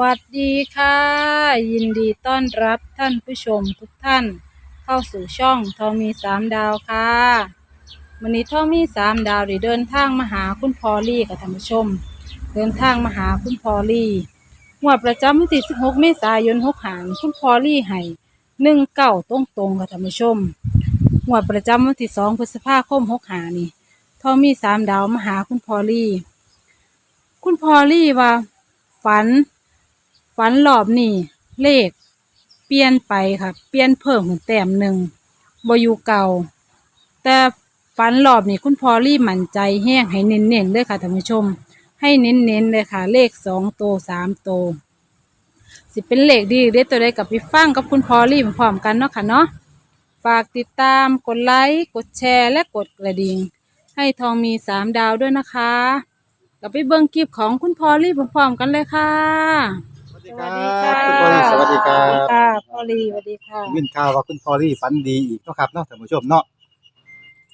วัสดีค่ะ ยินดีต้อนรับท่านผู้ชมทุกท่าน เข้าสู่ช่องทอมีสามดาวค่ะวันนี้ทอมีสามดาวได้เดินทางมาหาคุณพอลลี่กับท่านผู้ชม เดินทางมาหาคุณพอลลี่งวดประจำวันที่16เมษายน6หางคุณพอลลี่ให้หนึ่งเก้าตรงตรงๆกับท่านผู้ชมงวดประจำวันที่สองพฤษภาคม6หานี่ทอมีสามดาวมาหาคุณพอลลี่ คุณพอลลี่ว่าฝัน ฝันรอบนี้เลข เปลี่ยนไปค่ะ เปลี่ยนเพิ่มขึ้นแต้มหนึ่งบอยู่เก่า แต่ฝันรอบนี้คุณพอลลี่มั่นใจแห้งให้เน้นๆเลยค่ะท่านผู้ชม ให้เน้นๆเลยค่ะ เลขสองโตสามโตสิเป็นเลขดีเด็ดตัวใดกับพี่ฟังกับคุณพอลลี่พร้อมกันเนาะค่ะเนาะฝากติดตามกดไลค์กดแชร์และกดกระดิ่งให้ทองมีสามดาวด้วยนะคะ กับไปเบิ้งคลิปของคุณพอลลี่พร้อมๆกันเลยค่ะ ดีสควัรัสดีบค่ะคุณพอลลี่สวัสดีครัสวัสดีบค่ะพอลลี่สวัสดีค่ะวินข่าวว่าคุณพอลลี่ฝันดีอีกเนาะครับเนาะท่านผู้ชมเนาะ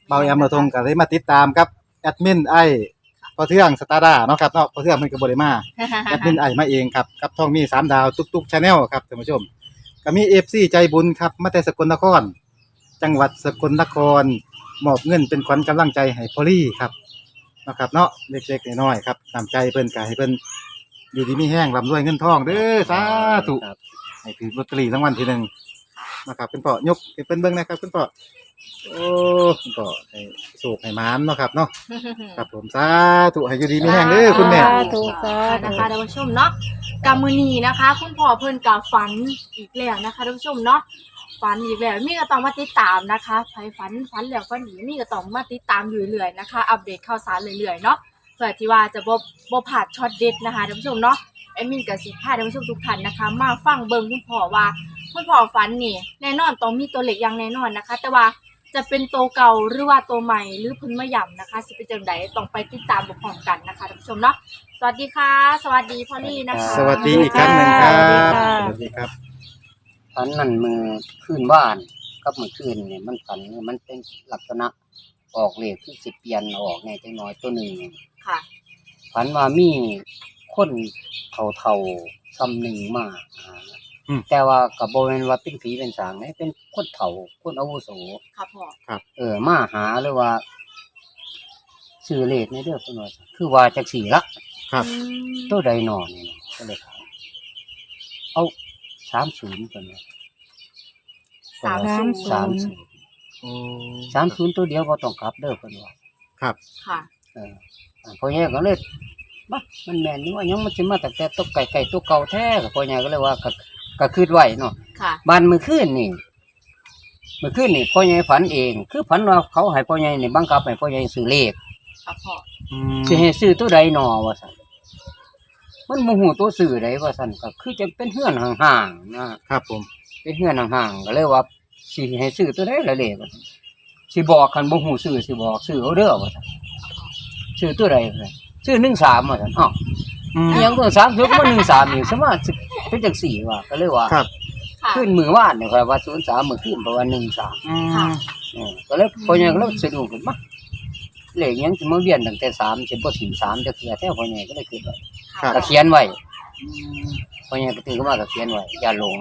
เบาแอมเราทงก็เลยมาติดตามครับแอดมินไอพอเทืองสตาร์ดาเนาะครับเนาะพอเทืองมันก็บ่ได้มาแอดมินไอมาเองครับกับทองมีสามดาวทุกๆชาแนลครับท่านผู้ชมก็มี FC ใจบุญครับมาแต่สกลนคร จังหวัดสกลนครมอบเงินเป็นขวัญกำลังใจให้พอลลี่ครับเนาะครับเนาะเล็กๆน้อยๆครับตามใจเพิ่นก็ให้เพิ่น อยู่ดีมีแห้งร่ำรวยเงินทองเด้อสาธุให้ถือลอตเตอรี่รางวัลที่หนึ่งนะครับคุณพ่อยกให้เป็นเบิ้งนะครับคุณพ่อโอ้คุณพ่อให้สูกให้หมานเนาะครับเนาะครับผมสาธุให้อยู่ดีมีแห้งเด้อคุณแม่ สาธุสาธุ นะคะท่านผู้ชมเนาะกำมือนีนะคะ คุณพ่อเพิ่นกับฝันอีกแล้วนะคะท่านผู้ชมเนาะฝันอีกแล้วมีก็ต้องมาติดตามนะคะใครฝันฝันแล้วฝันอีกมีก็ต้องมาติดตามอยู่เรื่อยๆนะคะ อัปเดตข่าวสารเรื่อยๆเนาะ เพื่อที่ว่าจะบ่บ่พลาดช็อตเด็ดนะคะท่านผู้ชมเนาะแอดมินกับสิพาท่านผู้ชมทุกท่านนะคะ มาฟังเบิ่งคุณพ่อว่าคุณพ่อฝันนี่แน่นอนต้องมีตัวเลขอย่างแน่นอนนะคะ แต่ว่าจะเป็นตัวเก่าหรือว่าตัวใหม่หรือเพิ่นมาย่ำนะคะสิเป็นจังไดต้องไปติดตามพร้อมๆกันนะคะท่านผู้ชมเนาะสวัสดีค่ะ สวัสดีพ่อลี่นะคะสวัสดีอีกครั้งหนึ่งครับสวัสดีค่ะสวัสดีครับฝันนั่นมือขึ้นบ้านกับมือขึ้นเนี่ยมันฝันมันเป็นลักษณะ ออกเลขคือสิเปลี่ยนออกแน่จังน้อยตัวหนึ่งค่ะฝันว่ามีคนเท่าๆซ้ำหนึ่งมาหาอืม แต่ว่ากับโบเนว่าเป็นผีเป็นสางเนี่ยเป็นคนเฒ่าคนอาวุโส ค่ะพ่อเออมาหาเลยว่าซื้อเลขในเด้อเพิ่นว่าคือว่าจักสี่ละครับ อืมตัวใดหนอนนี่นะก็เลยถามเอาสามศูนย์เพิ่นว่าสามสามศูสามนย์ศูนย์ โอ้สามศูนย์ตัวเดียวก็ต้องกลับเด้อเพิ่นว่าครับ ค่ะ เอออ่าพ่อใหญ่ก็เลยบัมันแม่นนี่ว่ายังมันสิมาแต่แต่ตัวไก่ไก่ตัวเก่าแท้ก็พ่อใหญ่ก็เลยว่าก็ก็คืดไว้เนาะค่ะ บ้านมื้อคืนนี่มื้อคืนนี่พ่อใหญ่ฝันเอง คือฝันว่าเขาให้พ่อใหญ่นี่บังคับให้พ่อใหญ่ซื้อเลขค่ะพ่ออืมสิให้ซื้อตัวใดหนอว่าซั่นมันบ่ฮู้ตัวซื้อใดว่าซั่นก็คือจะเป็นเฮือนห่างๆนะครับผม เป็นเฮือนห่างๆก็เลยว่า สิให้ซื้อตัวใดละเลขว่าซั่นสิบอกคันบ่ฮู้ซื้อสิบอกซื้อเอาเด้อว่าซั่นซื้อตัวใดว่าซั่นซื้อ13ว่าซั่นอ้าวอืมอิหยังตัวสามคือว่าหนึ่งสามนี่สมาสิเป็นจังสี่ว่าก็เลยว่า ครับค่ะ ขึ้นมือว่านเนี่ยครับว่าศูนย์สามมือขึ้นเพราะว่าหนึ่งสามอืมค่ะก็เลยพอยังก็เลยสะดวกขึ้นมาเลขยังจะมาเวียนตั้งแต่สามสิบพอถึงสามจะเขียนแท้พอยังก็เลยขึ้นไว้ครับก็เขียนไว้พอยังก็ตื่นขึ้นมาก็เขียนไว้อย่าหลง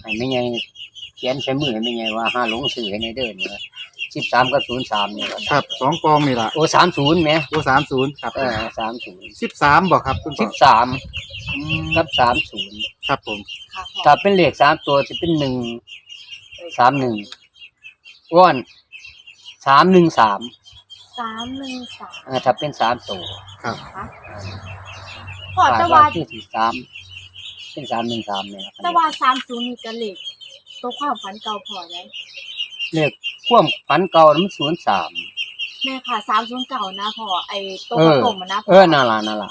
ให้ไม่ไงเขียนใช้มือให้ไม่ไงว่าห้าหลงสื่อให้ในเดินเนี่ยสิบสามกับศูนย์สามเนี่ยครับสองกองนี่ล่ะโอ้สามศูนย์ไหมโอ้สามศูนย์ครับเออสามศูนย์สิบสามบอกครับคุณพ่สิอบสามอืมกับสามศูนย์ครับผม ค่ะพ่อถ้าเป็นเลขสามตัวจะเป็นหนึ่งสามหนึ่งอ้วนสามหนึ่งสามสามหนึ่งสามอ่าถ้าเป็นสามตัวครับค่ะพ่อขาแต่ดว่าว่าที่สี่สามเป็นสามหนึ่งสามเนี่ยแต่ว่าสามศูนย์นี่ก็เลข ตัวความฝันเก่าพอได้เลขพ่วงพันเก่ามันศูนย์สามแม่ค่ะสามศูนย์เก่านะพ่อไอ้ตัวเออกลมๆอะนะพ่เออนั่นล่ะนั่นล่ะ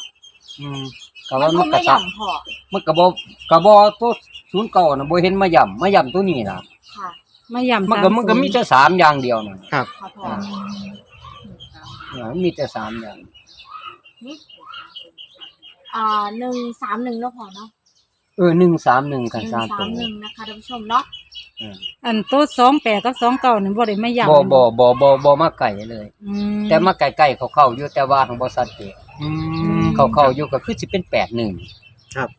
อืมก็มัว่านคมันงกระไม่ซับย่ำพ่อมันกระบอกกระบอกตัวศูนย์เก่านะบ่เห็นมาย่ำมาย่ำตัวนี้ล่ะค่ะมาย่ำมันก็สามันก็มีแต่สามอย่างเดียวน่ะครับค่ะพ่อเออมันมีแต่สามอย่างอ่าหนึ่งสามหนึ่งแล้วพอเนาะ เออหนึ่งสามหนึ่งหกันนึ่งสามสาตัวมหนึ่งนะคะท่านผู้ชมเนาะเอออันตัวสองแปดกับสองเก้านี่บ่ได้มาย่ำบ่บ่บ่บ่บ่มาไก่เลย อืมแต่มาไก่ๆเขาเข้าอยู่แต่ว่าของบ่สัตว์เจนอืมมเขาเข้าอยู่ก็คือสิเป็นแปดหนึ่งครับ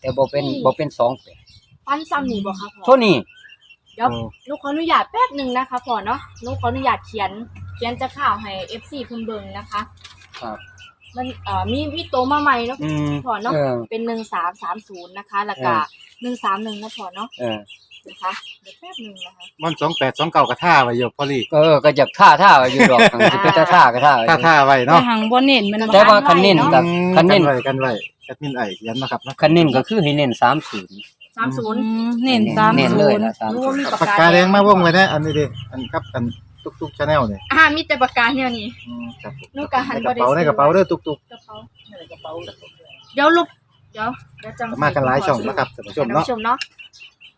แต่บ่เป็นบ่เป็นสองแปดฟันซ้ำนี่บ่คะพ่อเท่านี้เดี๋ยวโอ้หนูขออนุญาตแป๊บหนึ่งนะคะพ่อเนาะหนูขออนุญาตเขียน เขียนจะข่าวให้ FC เพิ่นเบิ่งนะคะ ครับ มันเอ่อมีมีโตมาใหม่เนาะอืมพ่อเนาะเออ เป็นหนึ่งสามสามศูนย์นะคะแล้วก็หนึ่งสามหนึ่งนะพ่อเนาะเออนะคะเดี๋ยวแป๊บหนึ่งนะคะ มัน28 29กระท่าไว้อยู่พอลี่เออก็จากท่าท่าอยู่ดอกสิเป็นท่าท่าก็ท่าท่าท่าไว้แต่เนาะหังบ่เน้นมันบ่แต่ว่าคันเน้น กับอืมคันเน้นกัไว้กันไว้แอดมินไอเขียนเนาะครับเนาะ คันเน้นก็คือให้เน้น30สามศูนย์อืมเน้นสามเน้นศูเลยนย์นะรู้ว่ามี30ปากปากกากาแดงมาวงไว้นะอันนี้ดิอันครับอัน ตุกๆ Channel นี่อ่ามีแต่ปากกาเนี่ยนี่ อืมครับผมนูก็หันในกระเป๋าบ่ได้ในกระเป๋าเด้อตุกกระเป๋าในกระเป๋าเดี๋ยวลูกเดี๋ยวเดี๋ยวจังๆมากันหลายช่องนะครับท่านผู้ชมท่านเนาะผู้ชมเนาะ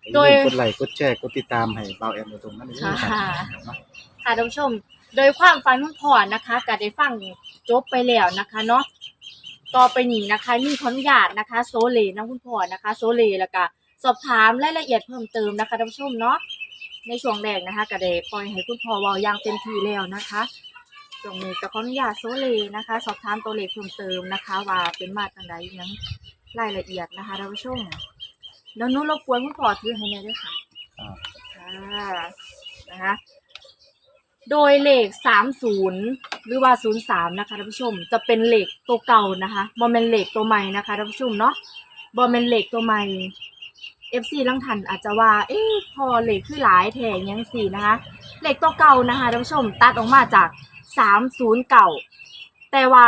อย่าโดยลืมกดไลค์กดแชร์กดติดตามให้เบาแอมอยู่ตรงนั้นนี่ค่ะครับค่ะท่านผู้ชม โดยความฝันของพ่อนะคะก็ได้ฟังจบไปแล้วนะคะเนาะ ต่อไปนี้นะคะมีขออนุญาตนะคะ โซเลนะคุณพ่อนะคะ โซเลแล้วก็สอบถามรายละเอียดเพิ่มเติมนะคะท่านผู้ชมเนาะ ในช่วงแรกนะคะก็ได้ปล่อยให้คุณพ่อเว้าอย่างเต็มที่แล้วนะคะช่วงนี้ก็ขออนุญาตโซเลนะคะ สอบถามตัวเลขเพิ่มเติมนะคะ ว่าเป็นมาจังใดอิหยังรายละเอียดนะคะท่านผู้ชมเดี๋ยวหนู้รบกวนคุณพ่อถือให้หน่อยด้วยค่ะครับค่ะนะคะโดยเลขสามศูนย์หรือว่าศูนย์สามนะคะท่านผู้ชม จะเป็นเลขตัวเก่านะคะบอมเมนเลขตัวใหม่นะคะท่านผู้ชมเนาะบอมเมนเลขตัวใหม่ FC ลังทันอาจจะว่า เอ๊ะพอเลขคือหลายแถงยังสี่นะคะเลขตัวเก่านะคะท่านผู้ชมตัดออกมาจากสามศูนย์เก่าแต่ว่า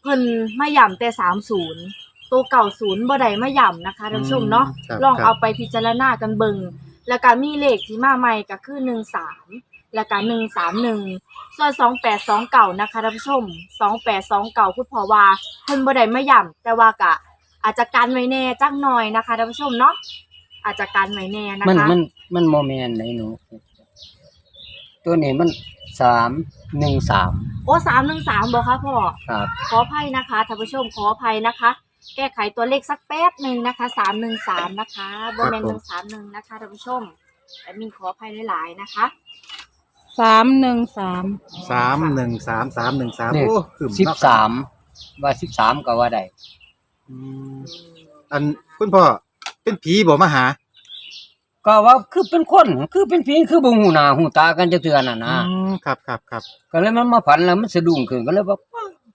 เพิ่นมาย่ำแต่สามศูนย์ตัวเก่าศูนย์บ่ได้มาย่ำนะคะท่านผู้ชมเนาะครับลองครับ เอาไปพิจารณากันเบิงแล้วก็มีเลขที่มาใหม่ก็คือหนึ่งสามแล้วก็หนึ่งสามหนึ่งส่วนสองแปดสองเก่านะคะท่านผู้ชมสองแปดสองเก่าคุณพ่อว่าเพิ่นบ่ได้มาย่ำแต่ว่ากะ อาจจะกันไว้แน่จักหน่อยนะคะท่านผู้ชมเนาะอาจจะกันไว้แน่นะมันคะมันมันโมเมนต์ไหนหนู ตัวนี้มันสามหนึ่งสามโอ้สามหนึ่งสามบอกค่ะพ่อครับขออภัยนะคะท่านผู้ชมขออภัยนะคะ แก้ไขตัวเลขสักแป๊บหนึ่งนะคะสามหนึ่งสามนะคะบนแมนหนึ่งสามหนึ่งนะคะท่านผู้ชมแอดมินขออภัยหลายๆนะคะสามหนึ่งสามสามหนึ่งสามสามหนึ่งสามนี่โอ้ขึ้นสิบเนาะสามว่าสิบสามก็ว่าได้ อืมอันคุณพ่อเป็นผีบ่มาหาก็ว่าคือเป็นคน คือเป็นผีคือบ่หูหน้าหูตากันจักเทื่อน่ะนะอืมครับครับครับก็เลยมันมาฝันแล้วมันสะดุ้งขึ้นก็เลยว่า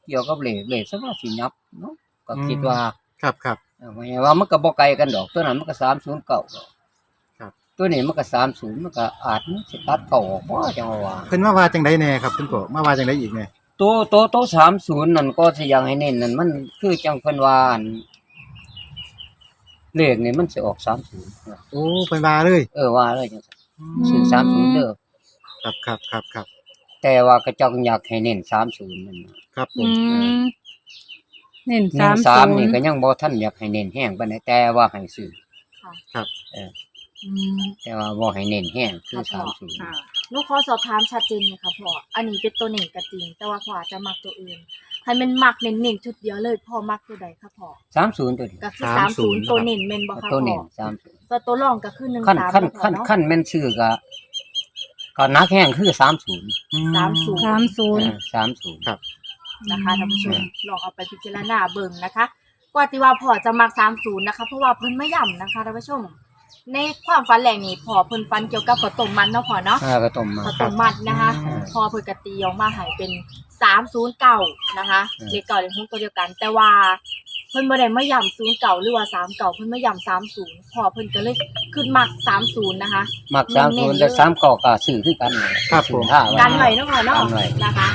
เกี่ยวกับเลขเลขซะว่าสิยับเนาะก็คิดว่าครับครับ เออว่าไงว่ามันก็บ่ไกลกันดอก ตัวนั้นมันก็309ครับ ตัวนี้มันก็30มันก็อาจมันสิตัดเข้าออกบ่จังว่าเพิ่นมาว่าจังไดแน่ครับคุณพ่อมาว่าจังไดอีกแน่ ตัวตัวตัว30นั่นก็สิยังให้เน้นนั่นมันคือจังเพิ่นว่าอั่นเลขนี่มันสิออก30โอ้เพิ่นว่าเลยเออว่าเลยจังซั่นซื้อ30เด้อครับครับครับครับแต่ว่าก็เจ้าอยากให้เน้น30นั่นน่ะครับผอืมมเน้นหสานึ่มงสามศูนนี่ย์ก็ยังบ่ทันอยากให้เน้นแห้งปานใดแต่ว่าให้ซื้ออืมแต่ว่าบ่ให้เน้นแห้งคือครับ30ค่ะ หนูขอสอบถามชัดเจนเลยค่ะพ่อ อันนี้เป็นตัวหนึ่งก็จริง แต่ว่าพ่ออาจจะมักตัวอื่นให้มันมักเน้นๆชุดเดียวเลยพ่อมักตัวใดคะพ่อ30ตัวนี้ก็คือสามศูนย์ตัวเน้นเมนบ่คะตัวพ่เน้อน30ส่วนตัวรองก็คือหนึ่งขั้นสามขั้นพ่อขั้นเนาะขั้นแม่นชื่อก็ก็นักแห้งคือ30สามศูนย์สามศูนย์สามศูนย์ครับนะคะท่านผู้ชมลองเอาไปพิจารณาเบิ่งนะคะ กว่าที่ว่าพ่อจะมักสามศูนย์นะคะ เพราะว่าเพิ่นไม่ย่ำนะคะท่านผู้ชม ในความฝันแหล่งนี้พ่อเพิ่นฝันเกี่ยวกับข้าวต้มมันเนาะพ่อเนาะอ่าก็ต้มมาข้าวต้มมัดนะคะอืมพอเพิ่นกตีออกมาใหายเป็นสามศูนย์เก่านะคะอืม เลขเก่าเลขหุ้ตัวเดียวกัน แต่ว่าเพิ่นบ่ได้มาย่ำศูนย์เก่าหรือว่าสามเก่าเพิ่นมาย่ำสามศูนย์พอเพิ่นก็เลยขึ้นมักสามศูนย์นะคะ มักสามศูนย์และสามเก้าก็ซื้อคือกันครับผมซื้อท่ากันไว้เนาะพ่อเนาะกันไว้นะคะ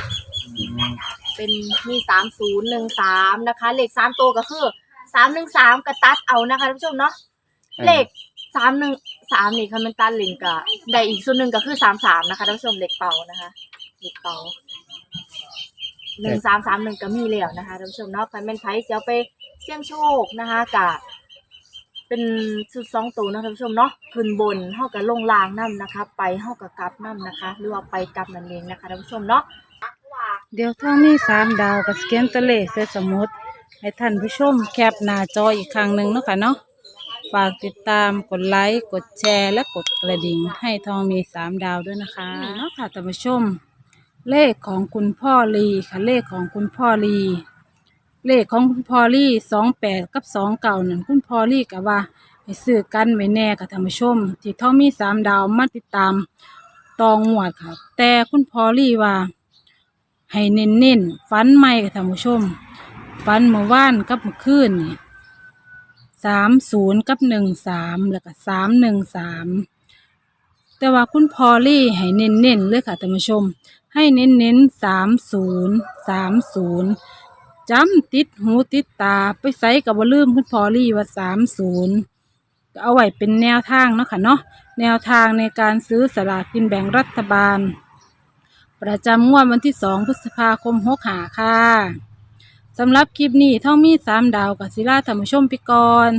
เป็นมีสามศูนย์หนึ่งสามนะคะ เลขสามตัวก็คือสามหนึ่งสามกระตัดเอานะคะท่านผู้ชมเนาะเลข สามหนึ่งสามนี่ค่ะมันตัดเลนกะได้อีกส่วนหนึ่งก็คือสามสามนะคะท่านผู้ชมเลขเป่านะคะเลขเป่าหนึ่งสามสามหนึ่งก็มีแล้วนะคะท่านผู้ชมเนาะใครเป็นไพ่เสียวไปเสี่ยงโชคนะคะกะเป็นชุดสองตัวนะท่านผู้ชมเนาะขึ้นบนเท่ากับลงล่างนั่นะคะ ไปเท่ากับกลับนั่นะคะ หรือว่าไปกลับนั่นเองนะคะท่านผู้ชมเนาะเดี๋ยวถ้ามีสามดาวกับสแกนตัวเลขใส่สมุดให้ท่านผู้ชมแคปหน้าจออีกครั้งหนึ่งเนาะค่ะเนาะ ฝากติดตามกดไลค์ กดแชร์ และกดกระดิ่ง ให้ทองมีสามดาวด้วยนะคะเนาะค่ะท่านผู้ชม เลขของคุณพ่อลีค่ะเลขของคุณพ่อลีเลขของคุณพอลี่สองแปดกับสองเก่านั่นคุณพอลี่ก็ว่าให้ซื้อกันไว้แน่ค่ะท่านผู้ชม ที่เขามีสามดาวมาติดตามตองหวดค่ะ แต่คุณพอลี่ว่า ให้เน้นเน้นๆฟันใหม่ค่ะท่านผู้ชม ฟันเมื่อวานกับเมื่อคืนนี่ สามศูนย์กับหนึ่งสามแล้วก็สามหนึ่งสามแต่ว่าคุณพอลี่ให้เน้นเน้นๆเลยค่ะท่านผู้ชม ให้เน้นเน้นสามศูนย์สามศูนย์จำติดหูติดตาไปใส่กับว่าลืมคุณพอลี่ว่าสามศูนย์เอาไว้เป็นแนวทางเนาะค่ะเนาะแนวทางในการซื้อสลากกินแบ่งรัฐบาล ประจำงวดวันที่สองพฤษภาคมหกหาค่ะ สำหรับคลิปนี้เท่ามีสามดาวกับศิลาธรรมชมพิกร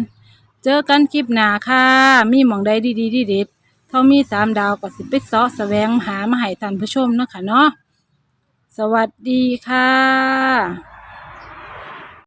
เจอกันคลิปหน้าค่ะ มีหมองใดดีๆดีเด็ดเท่ามีสามดาวกับสิไปเสาะแสวงหามาให้ท่านผู้ชมเนาะคะเนาะสวัสดีค่ะ